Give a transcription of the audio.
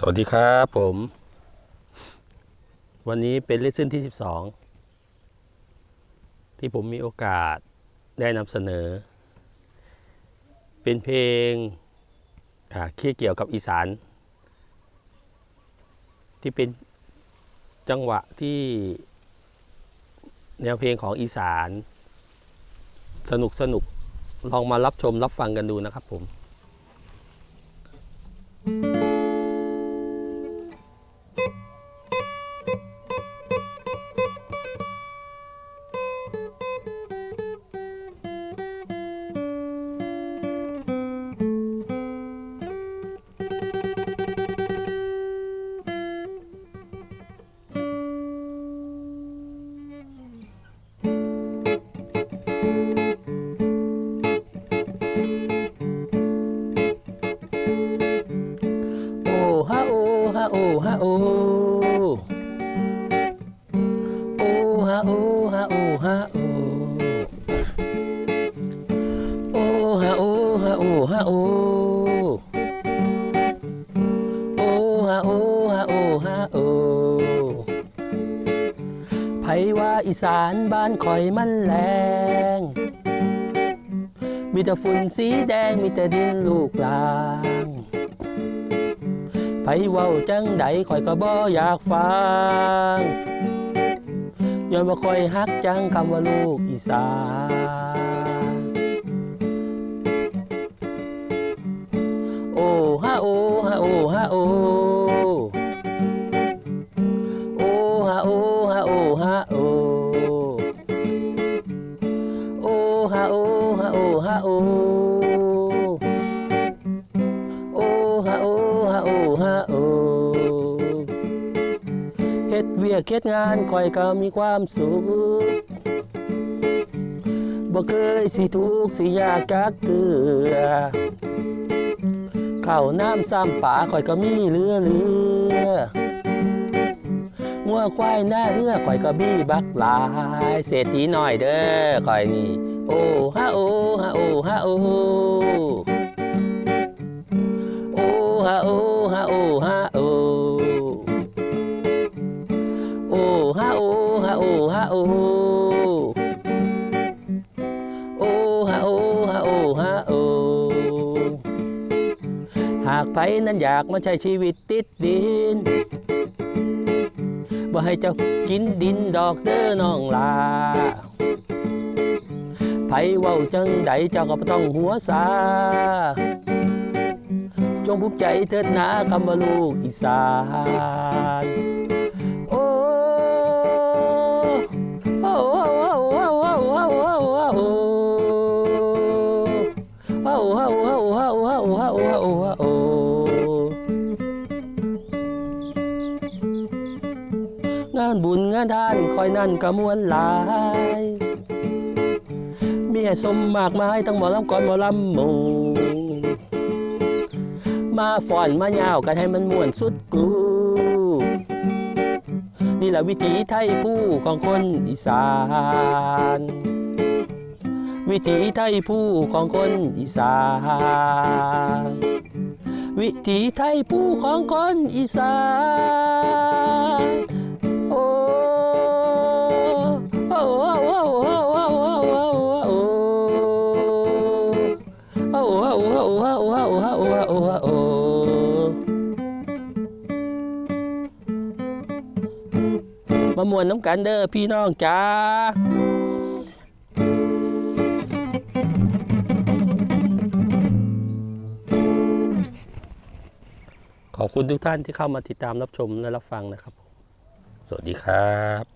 สวัสดีครับผม วันนี้เป็นเลสเซ่นที่ 12 ที่ผมมีโอกาสได้นำเสนอ เป็นเพลงที่เกี่ยวกับอีสาน ที่เป็นจังหวะที่แนวเพลงของอีสาน สนุกสนุกลองมารับชมรับฟังกันดูนะครับผม ฮะโอโอฮะโอฮะโอฮะโอโอฮะโอฮะโอฮะโอโอฮะโอฮะโอฮะโอไผว่าอีสานบ้านคอยมันแรงมีแต่ฝุ่นสีแดงมีแต่ดินลูกลา ไผเว้าจังใดข่อยก็บ่อยากฟังย้อนว่าค่อยฮักจังคำว่าลูกอีสานโอ้ฮะโอ้ฮะโอ้ฮะโอ้โอ้ฮะโอ้ฮะโอ้ฮะโอ้โอ้ฮะโอ้ฮะโอ้ฮะโอ้ เฮ็ดเวียกเฮ็ดงานคอยก็มีความสุขบ่เคยสิทุกสิยากจักเตือข้าน้ำซ้ำป่าคอยก็มีเรือเรืองัวควายหน้าเรือคอยก็บี้บักหลายเศรษฐีน้อยเด้อคอยนี่โอ้ฮะโอ้ฮะโอ้ฮะโอ้ ไผนั้นอยากมาใช้ชีวิตติดดินบ่ให้เจ้ากินดินดอกเด้อน้องลาไผเว้าจังใดเจ้าก็ต้องหัวสา จงภูมิใจเถิดนาคำว่าลูกอีสาน งานบุญงานทานคอยนั่นกระมวลหลายเมียสมมากมายตั้งหมอลำก่อนหมอลำหมูมาฟ่อนมายาวกันให้มันม่วนสุดกู นี่แหละวิถีไทยผู้ของคนอีสาน วิถีไทยผู้ของคนอีสานวิถีไทยผู้ของคนอีสาน มามวนน้ำกันเด้อพี่น้องจ้าขอบคุณทุกท่านที่เข้ามาติดตามรับชมและรับฟังนะครับ สวัสดีครับ